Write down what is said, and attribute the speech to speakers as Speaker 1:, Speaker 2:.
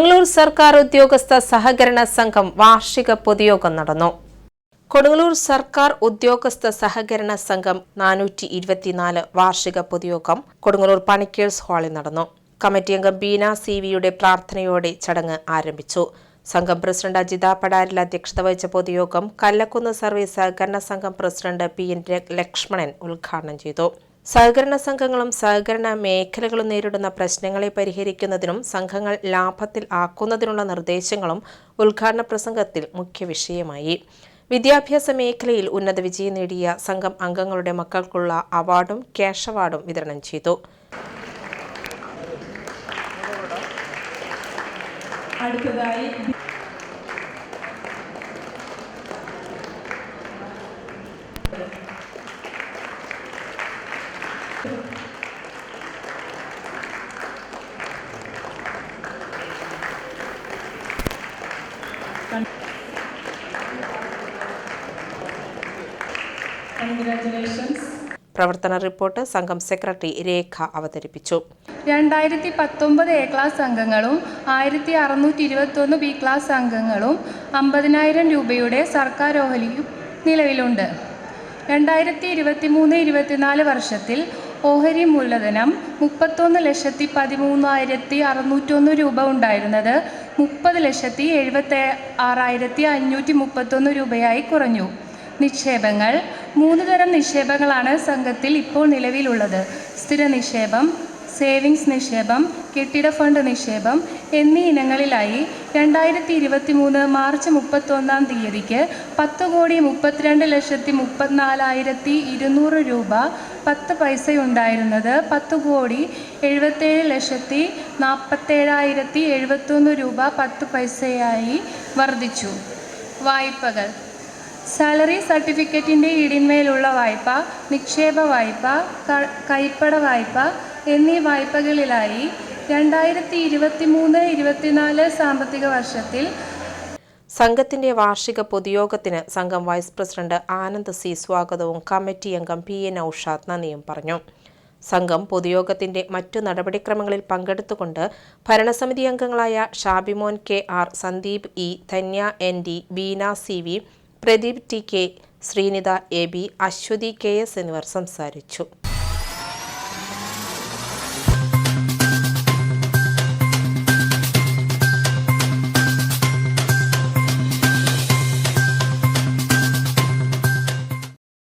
Speaker 1: കൊടുങ്ങല്ലൂർ സർക്കാർ ഉദ്യോഗസ്ഥ സഹകരണ സംഘം വാർഷിക പൊതുയോഗം നടന്നു. കൊടുങ്ങല്ലൂർ സർക്കാർ ഉദ്യോഗസ്ഥ സഹകരണ സംഘം നാനൂറ്റി ഇരുപത്തിനാല് വാർഷിക പൊതുയോഗം കൊടുങ്ങല്ലൂർ പണിക്കേഴ്സ് ഹാളിൽ നടന്നു. കമ്മിറ്റി അംഗം ബീന സി വിയുടെ പ്രാർത്ഥനയോടെ ചടങ്ങ് ആരംഭിച്ചു. സംഘം പ്രസിഡന്റ് അജിത പടാരിൽ അധ്യക്ഷത വഹിച്ച പൊതുയോഗം കല്ലക്കുന്ന് സർവീസ് സഹകരണ സംഘം പ്രസിഡന്റ് പി എൻ ലക്ഷ്മണൻ ഉദ്ഘാടനം ചെയ്തു. സഹകരണ സംഘങ്ങളും സഹകരണ മേഖലകളും നേരിടുന്ന പ്രശ്നങ്ങളെ പരിഹരിക്കുന്നതിനും സംഘങ്ങൾ ലാഭത്തിൽ ആക്കുന്നതിനുള്ള നിർദ്ദേശങ്ങളും ഉദ്ഘാടന പ്രസംഗത്തിൽ മുഖ്യ വിഷയമായി. വിദ്യാഭ്യാസ മേഖലയിൽ ഉന്നത വിജയം നേടിയ സംഘം അംഗങ്ങളുടെ മക്കൾക്കുള്ള അവാർഡും ക്യാഷ് അവാർഡും വിതരണം ചെയ്തു.
Speaker 2: അടുത്തതായി
Speaker 1: പ്രവർത്തന റിപ്പോർട്ട് സംഘം സെക്രട്ടറി രേഖ അവതരിപ്പിച്ചു.
Speaker 2: രണ്ടായിരത്തി പത്തൊമ്പത് എ ക്ലാസ് അംഗങ്ങളും ആയിരത്തി അറുന്നൂറ്റി ഇരുപത്തൊന്ന് ബി ക്ലാസ് അംഗങ്ങളും അമ്പതിനായിരം രൂപയുടെ സർക്കാർ ഓഹരിയും നിലവിലുണ്ട്. രണ്ടായിരത്തി ഇരുപത്തി മൂന്ന് ഇരുപത്തിനാല് വർഷത്തിൽ ഓഹരി മൂലധനം മുപ്പത്തൊന്ന് ലക്ഷത്തി പതിമൂന്നായിരത്തി അറുന്നൂറ്റൊന്ന് രൂപ ഉണ്ടായിരുന്നത് മുപ്പത് ലക്ഷത്തി എഴുപത്തി ആറായിരത്തി അഞ്ഞൂറ്റി മുപ്പത്തൊന്ന് രൂപയായി കുറഞ്ഞു. നിക്ഷേപങ്ങൾ മൂന്ന് തരം നിക്ഷേപങ്ങളാണ് സംഘത്തിൽ ഇപ്പോൾ നിലവിലുള്ളത്. സ്ഥിര നിക്ഷേപം സേവിങ്സ് നിക്ഷേപം കെട്ടിട ഫണ്ട് നിക്ഷേപം എന്നീ ഇനങ്ങളിലായി രണ്ടായിരത്തി ഇരുപത്തി മൂന്ന് മാർച്ച് മുപ്പത്തൊന്നാം തീയതിക്ക് പത്ത് കോടി മുപ്പത്തിരണ്ട് ലക്ഷത്തി മുപ്പത്തിനാലായിരത്തി ഇരുന്നൂറ് രൂപ പത്ത് പൈസയുണ്ടായിരുന്നത് പത്ത് കോടി എഴുപത്തേഴ് ലക്ഷത്തി നാൽപ്പത്തേഴായിരത്തി എഴുപത്തൊന്ന് രൂപ പത്ത് പൈസയായി വർദ്ധിച്ചു. വായ്പകൾ. സാലറി സർട്ടിഫിക്കറ്റിന്റെ ഇടിന്മേലുള്ള വായ്പ നിക്ഷേപ വായ്പ കൈപ്പട വായ്പ എന്നീ വായ്പകളിലായി രണ്ടായിരത്തി ഇരുപത്തി മൂന്ന് ഇരുപത്തിനാല് സാമ്പത്തിക വർഷത്തിൽ
Speaker 1: സംഘത്തിന്റെ വാർഷിക പൊതുയോഗത്തിന് സംഘം വൈസ് പ്രസിഡന്റ് ആനന്ദ് സി സ്വാഗതവും കമ്മിറ്റി അംഗം പി എ നൌഷാദ് നന്ദിയും പറഞ്ഞു. സംഘം പൊതുയോഗത്തിന്റെ മറ്റു നടപടിക്രമങ്ങളിൽ പങ്കെടുത്തുകൊണ്ട് ഭരണസമിതി അംഗങ്ങളായ Shabimon K R Sandeep E Dhanya N D Beena C V Pradeep T K Sreenitha A B Aswathi K S എന്നിവർ സംസാരിച്ചു.